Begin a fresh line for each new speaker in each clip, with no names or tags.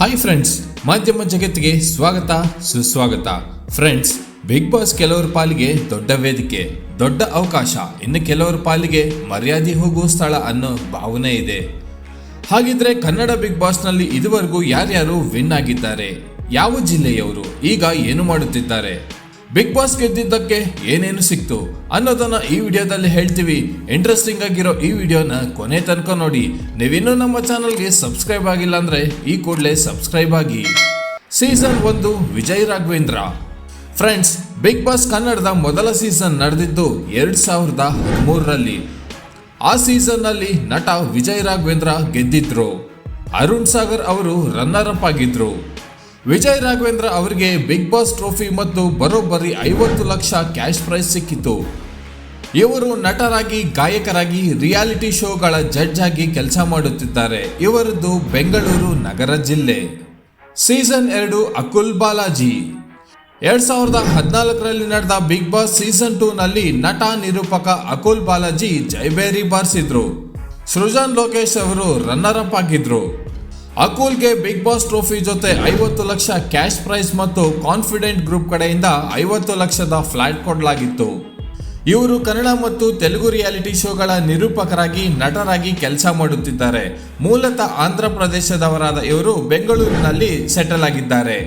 Hi friends ಮಾಧ್ಯಮ ಜಗತ್ತಿಗೆ ಸ್ವಾಗತ ಸುಸ್ವಾಗತ ಫ್ರೆಂಡ್ಸ್ ಬಿಗ್ ಬಾಸ್ ಕೆಲವರ ಪಾಲಿಗೆ ದೊಡ್ಡ ವೇದಿಕೆ ದೊಡ್ಡ ಅವಕಾಶ ಇನ್ನು ಕೆಲವರ ಪಾಲಿಗೆ ಮರ್ಯಾದೆ ಹೋಗುವ ಸ್ಥಳ ಅನ್ನೋ ಭಾವನೆ ಇದೆ ಹಾಗಿದ್ರೆ ಕನ್ನಡ ಬಿಗ್ ಬಾಸ್ನಲ್ಲಿ ಇದುವರೆಗೂ ಯಾರ್ಯಾರು ವಿನ್ ಆಗಿದ್ದಾರೆ. ಯಾವ ಜಿಲ್ಲೆಯವರು ಈಗ ಏನು ಮಾಡುತ್ತಿದ್ದಾರೆ? ಬಿಗ್ ಬಾಸ್ ಗೆದ್ದಿದ್ದಕ್ಕೆ ಏನೇನು ಸಿಕ್ತು ಅನ್ನೋದನ್ನ ಈ ವಿಡಿಯೋದಲ್ಲಿ ಹೇಳ್ತೀವಿ. ಇಂಟ್ರೆಸ್ಟಿಂಗ್ ಆಗಿರೋ ಈ ವಿಡಿಯೋನ ಕೊನೆ ತನಕ ನೋಡಿ. ನೀವಿನ್ನೂ ನಮ್ಮ ಚಾನಲ್ಗೆ ಸಬ್ಸ್ಕ್ರೈಬ್ ಆಗಿಲ್ಲ ಅಂದ್ರೆ ಈ ಕೂಡಲೇ ಸಬ್ಸ್ಕ್ರೈಬ್ ಆಗಿ. ಸೀಸನ್ ಒಂದು Vijay Raghavendra. Friends Big Boss ಕನ್ನಡದ ಮೊದಲ ಸೀಸನ್ ನಡೆದಿದ್ದು ಎರಡು ಸಾವಿರದ ಹದಿಮೂರರಲ್ಲಿ. ಆ ಸೀಸನ್ನಲ್ಲಿ ನಟ ವಿಜಯ್ ರಾಘವೇಂದ್ರ ಗೆದ್ದಿದ್ರು. ಅರುಣ್ ಸಾಗರ್ ಅವರು ರನ್ನರ್ ಅಪ್ ಆಗಿದ್ರು. ವಿಜಯ್ ರಾಘವೇಂದ್ರ ಅವರಿಗೆ ಬಿಗ್ ಬಾಸ್ ಟ್ರೋಫಿ ಮತ್ತು ಬರೋಬ್ಬರಿ ಐವತ್ತು ಲಕ್ಷ ಕ್ಯಾಶ್ ಪ್ರೈಸ್ ಸಿಕ್ಕಿತು ಇವರು ನಟರಾಗಿ, ಗಾಯಕರಾಗಿ, ರಿಯಾಲಿಟಿ ಶೋಗಳ ಜಡ್ಜ್ ಆಗಿ ಕೆಲಸ ಮಾಡುತ್ತಿದ್ದಾರೆ. ಇವರದ್ದು ಬೆಂಗಳೂರು ನಗರ ಜಿಲ್ಲೆ. ಸೀಸನ್ ಎರಡು ಅಕುಲ್ ಬಾಲಾಜಿ. ಎರಡ್ ಸಾವಿರದ ಹದಿನಾಲ್ಕರಲ್ಲಿ ನಡೆದ ಬಿಗ್ ಬಾಸ್ ಸೀಸನ್ ಟೂನಲ್ಲಿ ನಟ ನಿರೂಪಕ ಅಕುಲ್ ಬಾಲಾಜಿ ಜೈಬೇರಿ ಬಾರಿಸಿದ್ರು. ಸೃಜನ್ ಲೋಕೇಶ್ ಅವರು ರನ್ನರ್ ಅಪ್ ಆಗಿದ್ರು. ಅಕುಲ್ಗೆ ಬಿಗ್ ಬಾಸ್ ಟ್ರೋಫಿ ಜೊತೆ ಐವತ್ತು ಲಕ್ಷ ಕ್ಯಾಶ್ ಪ್ರೈಸ್ ಮತ್ತು ಕಾನ್ಫಿಡೆಂಟ್ ಗ್ರೂಪ್ ಕಡೆಯಿಂದ ಐವತ್ತು ಲಕ್ಷದ ಫ್ಲಾಟ್ ಕೊಡಲಾಗಿತ್ತು. ಇವರು ಕನ್ನಡ ಮತ್ತು ತೆಲುಗು ರಿಯಾಲಿಟಿ ಶೋಗಳ ನಿರೂಪಕರಾಗಿ, ನಟರಾಗಿ ಕೆಲಸ ಮಾಡುತ್ತಿದ್ದಾರೆ. ಮೂಲತಃ ಆಂಧ್ರ ಪ್ರದೇಶದವರಾದ ಇವರು ಬೆಂಗಳೂರಿನಲ್ಲಿ ಸೆಟಲ್ ಆಗಿದ್ದಾರೆ.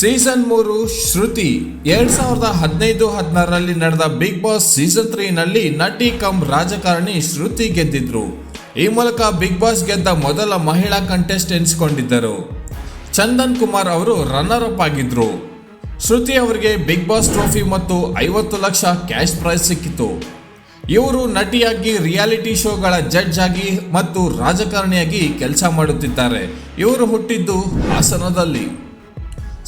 ಸೀಸನ್ ಮೂರು ಶ್ರುತಿ, ಎರಡ್ ಸಾವಿರದ ಹದಿನೈದು ಹದಿನಾರರಲ್ಲಿ ನಡೆದ ಬಿಗ್ ಬಾಸ್ ಸೀಸನ್ ತ್ರೀನಲ್ಲಿ ನಟಿ ಕಮ್ ರಾಜಕಾರಣಿ ಶ್ರುತಿ ಗೆದ್ದಿದ್ರು. ಈ ಮೂಲಕ ಬಿಗ್ ಬಾಸ್ ಗೆದ್ದ ಮೊದಲ ಮಹಿಳಾ ಕಂಟೆಸ್ಟ್ ಎನಿಸಿಕೊಂಡಿದ್ದರು ಚಂದನ್ ಕುಮಾರ್ ಅವರು ರನ್ನರ್ ಅಪ್ ಆಗಿದ್ರು. ಶ್ರುತಿ ಅವರಿಗೆ ಬಿಗ್ ಬಾಸ್ ಟ್ರೋಫಿ ಮತ್ತು ಐವತ್ತು ಲಕ್ಷ ಕ್ಯಾಶ್ ಪ್ರೈಸ್ ಸಿಕ್ಕಿತು. ಇವರು ನಟಿಯಾಗಿ ರಿಯಾಲಿಟಿ ಶೋಗಳ ಜಡ್ಜ್ ಆಗಿ ಮತ್ತು ರಾಜಕಾರಣಿಯಾಗಿ ಕೆಲಸ ಮಾಡುತ್ತಿದ್ದಾರೆ. ಇವರು ಹುಟ್ಟಿದ್ದು ಹಾಸನದಲ್ಲಿ.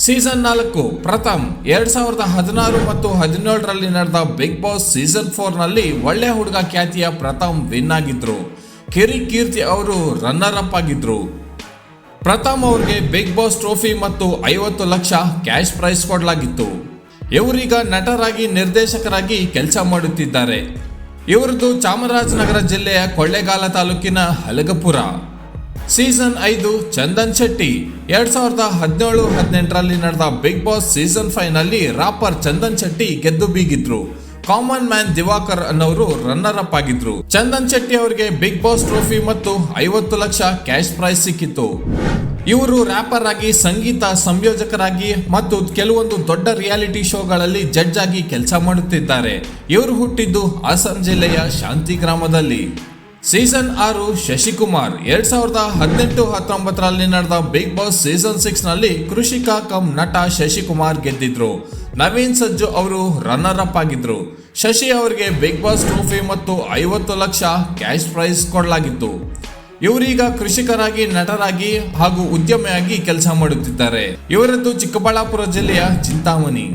ಸೀಸನ್ ನಾಲ್ಕು, ಪ್ರಥಮ್, ಎರಡ್ ಸಾವಿರದ ಹದಿನಾರು ಮತ್ತು ಹದಿನೇಳರಲ್ಲಿ ನಡೆದ ಬಿಗ್ ಬಾಸ್ ಸೀಸನ್ ಫೋರ್ನಲ್ಲಿ ಒಳ್ಳೆ ಹುಡುಗ ಖ್ಯಾತಿಯ ಪ್ರಥಮ್ ವಿನ್ ಆಗಿದ್ರು. ಕಿರಿ ಕೀರ್ತಿ ಅವರು ರನ್ನರ್ ಅಪ್ ಆಗಿದ್ರು. ಪ್ರಥಮ್ ಅವ್ರಿಗೆ ಬಿಗ್ ಬಾಸ್ ಟ್ರೋಫಿ ಮತ್ತು ಐವತ್ತು ಲಕ್ಷ ಕ್ಯಾಶ್ ಪ್ರೈಸ್ ಕೊಡಲಾಗಿತ್ತು. ಇವರೀಗ ನಟರಾಗಿ ನಿರ್ದೇಶಕರಾಗಿ ಕೆಲಸ ಮಾಡುತ್ತಿದ್ದಾರೆ. ಇವರದ್ದು ಚಾಮರಾಜನಗರ ಜಿಲ್ಲೆಯ ಕೊಳ್ಳೇಗಾಲ ತಾಲೂಕಿನ ಹಲಗಪುರ. ಸೀಸನ್ ಐದು ಚಂದನ್ ಶೆಟ್ಟಿ ಎರಡ್ ಸಾವಿರದ ಹದಿನೇಳು ಹದಿನೆಂಟರಲ್ಲಿ ನಡೆದ ಬಿಗ್ ಬಾಸ್ ಸೀಸನ್ ಫೈವ್ನಲ್ಲಿ ರಾಪರ್ ಚಂದನ್ ಶೆಟ್ಟಿ ಗೆದ್ದು ಬೀಗಿದ್ರು. ಕಾಮನ್ ಮ್ಯಾನ್ ದಿವಾಕರ್ ಅನ್ನೋರು ರನ್ನರ್ ಅಪ್ ಆಗಿದ್ರು. ಚಂದನ್ ಶೆಟ್ಟಿ ಅವರಿಗೆ ಬಿಗ್ ಬಾಸ್ ಟ್ರೋಫಿ ಮತ್ತು ಐವತ್ತು ಲಕ್ಷ ಕ್ಯಾಶ್ ಪ್ರೈಸ್ ಸಿಕ್ಕಿತ್ತು. ಇವರು ರ್ಯಾಪರ್ ಆಗಿ, ಸಂಗೀತ ಸಂಯೋಜಕರಾಗಿ ಮತ್ತು ಕೆಲವೊಂದು ದೊಡ್ಡ ರಿಯಾಲಿಟಿ ಶೋಗಳಲ್ಲಿ ಜಡ್ಜ್ ಆಗಿ ಕೆಲಸ ಮಾಡುತ್ತಿದ್ದಾರೆ. ಇವರು ಹುಟ್ಟಿದ್ದು ಹಾಸನ್ ಜಿಲ್ಲೆಯ ಶಾಂತಿ ಗ್ರಾಮದಲ್ಲಿ. ಸೀಸನ್ ಆರು, ಶಶಿಕುಮಾರ್ ಎರಡ್ ಸಾವಿರದ ಹದಿನೆಂಟು ಹತ್ತೊಂಬತ್ತರಲ್ಲಿ ನಡೆದ ಬಿಗ್ ಬಾಸ್ ಸೀಸನ್ ಸಿಕ್ಸ್ನಲ್ಲಿ ಕೃಷಿಕ ಕಂ ನಟ ಶಶಿಕುಮಾರ್ ಗೆದ್ದಿದ್ರು. ನವೀನ್ ಸಜ್ಜು ಅವರು ರನ್ನರ್ ಅಪ್ ಆಗಿದ್ರು. ಶಶಿ ಅವರಿಗೆ ಬಿಗ್ ಬಾಸ್ ಟ್ರೋಫಿ ಮತ್ತು ಐವತ್ತು ಲಕ್ಷ ಕ್ಯಾಶ್ ಪ್ರೈಸ್ ಕೊಡಲಾಗಿತ್ತು. ಇವರೀಗ ಕೃಷಿಕರಾಗಿ, ನಟರಾಗಿ ಹಾಗೂ ಉದ್ಯಮಿಯಾಗಿ ಕೆಲಸ ಮಾಡುತ್ತಿದ್ದಾರೆ. ಇವರದ್ದು ಚಿಕ್ಕಬಳ್ಳಾಪುರ ಜಿಲ್ಲೆಯ ಚಿಂತಾಮಣಿ.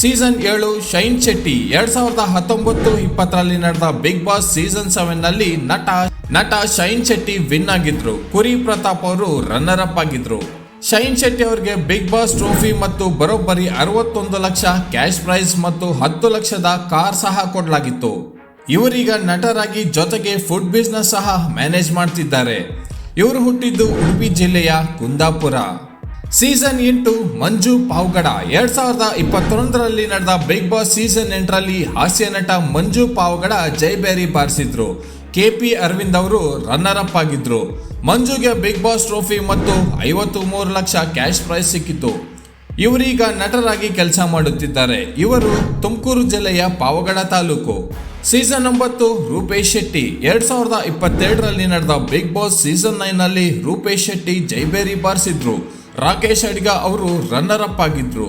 ಸೀಸನ್ ಏಳು, ಶೈನ್ ಶೆಟ್ಟಿ ಎರಡ್ ಸಾವಿರದ ಹತ್ತೊಂಬತ್ತು ಇಪ್ಪತ್ತರಲ್ಲಿ ನಡೆದ ಬಿಗ್ ಬಾಸ್ ಸೀಸನ್ ಸೆವೆನ್ನಲ್ಲಿ ನಟ ನಟ ಶೈನ್ ಶೆಟ್ಟಿ ವಿನ್ ಆಗಿದ್ರು. ಕುರಿ ಪ್ರತಾಪ್ ಅವರು ರನ್ನರ್ ಅಪ್ ಆಗಿದ್ರು. ಶೈನ್ ಶೆಟ್ಟಿ ಅವರಿಗೆ ಬಿಗ್ ಬಾಸ್ ಟ್ರೋಫಿ ಮತ್ತು ಬರೋಬ್ಬರಿ ಅರವತ್ತೊಂದು ಲಕ್ಷ, ಕ್ಯಾಶ್ ಪ್ರೈಸ್ ಮತ್ತು ಹತ್ತು ಲಕ್ಷದ ಕಾರ್ ಸಹ ಕೊಡಲಾಗಿತ್ತು. ಇವರೀಗ ನಟರಾಗಿ ಜೊತೆಗೆ ಫುಡ್ ಬಿಸ್ನೆಸ್ ಸಹ ಮ್ಯಾನೇಜ್ ಮಾಡ್ತಿದ್ದಾರೆ. ಇವರು ಹುಟ್ಟಿದ್ದು ಉಡುಪಿ ಜಿಲ್ಲೆಯ ಕುಂದಾಪುರ. ಸೀಸನ್ ಎಂಟು ಮಂಜು ಪಾವ್ಗಡ, ಎರಡ್ ಸಾವಿರದ ಇಪ್ಪತ್ತೊಂದರಲ್ಲಿ ನಡೆದ ಬಿಗ್ ಬಾಸ್ ಸೀಸನ್ ಎಂಟರಲ್ಲಿ ಹಾಸ್ಯ ನಟ ಮಂಜು ಪಾವ್ಗಡ ಜೈಬೇರಿ ಬಾರಿಸಿದ್ರು. ಕೆ ಪಿ ಅರವಿಂದ್ ಅವರು ರನ್ನರ್ ಅಪ್ ಆಗಿದ್ರು. ಮಂಜುಗೆ ಬಿಗ್ ಬಾಸ್ ಟ್ರೋಫಿ ಮತ್ತು ಐವತ್ತು ಮೂರು ಲಕ್ಷ ಕ್ಯಾಶ್ ಪ್ರೈಸ್ ಸಿಕ್ಕಿತು ಇವರೀಗ ನಟರಾಗಿ ಕೆಲಸ ಮಾಡುತ್ತಿದ್ದಾರೆ. ಇವರು ತುಮಕೂರು ಜಿಲ್ಲೆಯ ಪಾವಗಡ ತಾಲೂಕು. ಸೀಸನ್ ಒಂಬತ್ತು, ರೂಪೇಶ್ ಶೆಟ್ಟಿ. ಎರಡ್ ಸಾವಿರದ ಇಪ್ಪತ್ತೆರಡರಲ್ಲಿ ನಡೆದ ಬಿಗ್ ಬಾಸ್ ಸೀಸನ್ ನೈನ್ನಲ್ಲಿ ರೂಪೇಶ್ ಶೆಟ್ಟಿ ಜೈಬೇರಿ ಬಾರಿಸಿದ್ರು. ರಾಕೇಶ್ ಅಡಿಗ ಅವರು ರನ್ನರ್ ಅಪ್ ಆಗಿದ್ರು.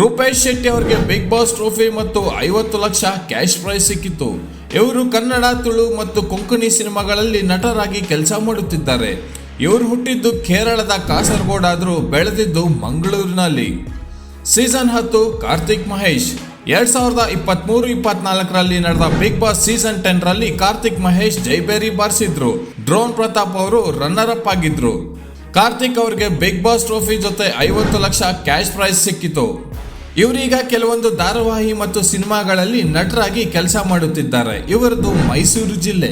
ರೂಪೇಶ್ ಶೆಟ್ಟಿ ಅವರಿಗೆ ಬಿಗ್ ಬಾಸ್ ಟ್ರೋಫಿ ಮತ್ತು ಐವತ್ತು ಲಕ್ಷ ಕ್ಯಾಶ್ ಪ್ರೈಸ್ ಸಿಕ್ಕಿತ್ತು. ಇವರು ಕನ್ನಡ, ತುಳು ಮತ್ತು ಕೊಂಕಣಿ ಸಿನಿಮಾಗಳಲ್ಲಿ ನಟರಾಗಿ ಕೆಲಸ ಮಾಡುತ್ತಿದ್ದಾರೆ. ಇವರು ಹುಟ್ಟಿದ್ದು ಕೇರಳದ ಕಾಸರಗೋಡಾದರೂ ಬೆಳೆದಿದ್ದು ಮಂಗಳೂರಿನಲ್ಲಿ. ಸೀಸನ್ ಹತ್ತು, ಕಾರ್ತಿಕ್ ಮಹೇಶ್. ಎರಡ್ ಸಾವಿರದ ಇಪ್ಪತ್ಮೂರು, ಇಪ್ಪತ್ನಾಲ್ಕರಲ್ಲಿ ನಡೆದ ಬಿಗ್ ಬಾಸ್ ಸೀಸನ್ ಟೆನ್ ರಲ್ಲಿ ಕಾರ್ತಿಕ್ ಮಹೇಶ್ ಜೈಬೇರಿ ಬಾರಿಸಿದ್ರು. ಡ್ರೋನ್ ಪ್ರತಾಪ್ ಅವರು ರನ್ನರ್ ಅಪ್ ಆಗಿದ್ರು. ಕಾರ್ತಿಕ್ ಅವರಿಗೆ ಬಿಗ್ ಬಾಸ್ ಟ್ರೋಫಿ ಜೊತೆ ಐವತ್ತು ಲಕ್ಷ ಕ್ಯಾಶ್ ಪ್ರೈಸ್ ಸಿಕ್ಕಿತು. ಇವರೀಗ ಕೆಲವೊಂದು ಧಾರಾವಾಹಿ ಮತ್ತು ಸಿನಿಮಾಗಳಲ್ಲಿ ನಟರಾಗಿ ಕೆಲಸ ಮಾಡುತ್ತಿದ್ದಾರೆ. ಇವರದ್ದು ಮೈಸೂರು ಜಿಲ್ಲೆ.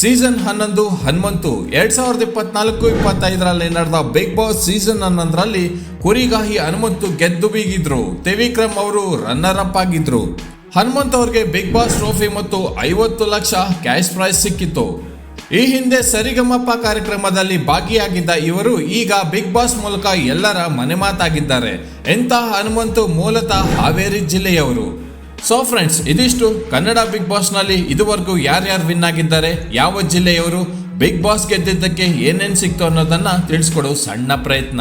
ಸೀಸನ್ ಹನ್ನೊಂದು, ಹನುಮಂತು ಎರಡ್ ಸಾವಿರದ ಇಪ್ಪತ್ನಾಲ್ಕು, ಇಪ್ಪತ್ತೈದರಲ್ಲಿ ನಡೆದ ಬಿಗ್ ಬಾಸ್ ಸೀಸನ್ ಹನ್ನೊಂದರಲ್ಲಿ ಕುರಿಗಾಹಿ ಹನುಮಂತು ಗೆದ್ದು ಬೀಗಿದ್ರು. ತ್ರಿವಿಕ್ರಮ್ ಅವರು ರನ್ನರ್ ಅಪ್ ಆಗಿದ್ರು. ಹನುಮಂತ್ ಅವರಿಗೆ ಬಿಗ್ ಬಾಸ್ ಟ್ರೋಫಿ ಮತ್ತು ಐವತ್ತು ಲಕ್ಷ ಕ್ಯಾಶ್ ಪ್ರೈಸ್ ಸಿಕ್ಕಿತ್ತು. ಈ ಹಿಂದೆ ಸರಿಗಮಪ್ಪ ಕಾರ್ಯಕ್ರಮದಲ್ಲಿ ಭಾಗಿಯಾಗಿದ್ದ ಇವರು ಈಗ ಬಿಗ್ ಬಾಸ್ ಮೂಲಕ ಎಲ್ಲರ ಮನೆ ಮಾತಾಗಿದ್ದಾರೆ. ಎಂತಹ ಹನುಮಂತು ಮೂಲತಃ ಹಾವೇರಿ ಜಿಲ್ಲೆಯವರು. ಸೊ ಫ್ರೆಂಡ್ಸ್ ಇದಿಷ್ಟು ಕನ್ನಡ ಬಿಗ್ ಬಾಸ್ನಲ್ಲಿ ಇದುವರೆಗೂ ಯಾರ್ಯಾರು ವಿನ್ ಆಗಿದ್ದಾರೆ, ಯಾವ ಜಿಲ್ಲೆಯವರು, ಬಿಗ್ ಬಾಸ್ ಗೆದ್ದಿದ್ದಕ್ಕೆ ಏನೇನು ಸಿಕ್ತು ಅನ್ನೋದನ್ನ ತಿಳಿಸ್ಕೊಡೋ ಸಣ್ಣ ಪ್ರಯತ್ನ.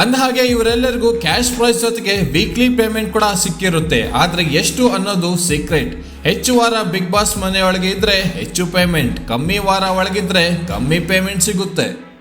ಅಂದಹಾಗೆ ಇವರೆಲ್ಲರಿಗೂ ಕ್ಯಾಶ್ ಪ್ರೈಸ್ ಜೊತೆಗೆ ವೀಕ್ಲಿ ಪೇಮೆಂಟ್ ಕೂಡ ಸಿಕ್ಕಿರುತ್ತೆ. ಆದ್ರೆ ಎಷ್ಟು ಅನ್ನೋದು ಸೀಕ್ರೆಟ್ ಹೆಚ್ಚು ವಾರ ಬಿಗ್ ಬಾಸ್ ಮನೆಯೊಳಗೆ ಇದ್ರೆ ಹೆಚ್ಚು ಪೇಮೆಂಟ್ ಕಮ್ಮಿ ವಾರ ಒಳಗಿದ್ರೆ ಕಮ್ಮಿ ಪೇಮೆಂಟ್ ಸಿಗುತ್ತೆ.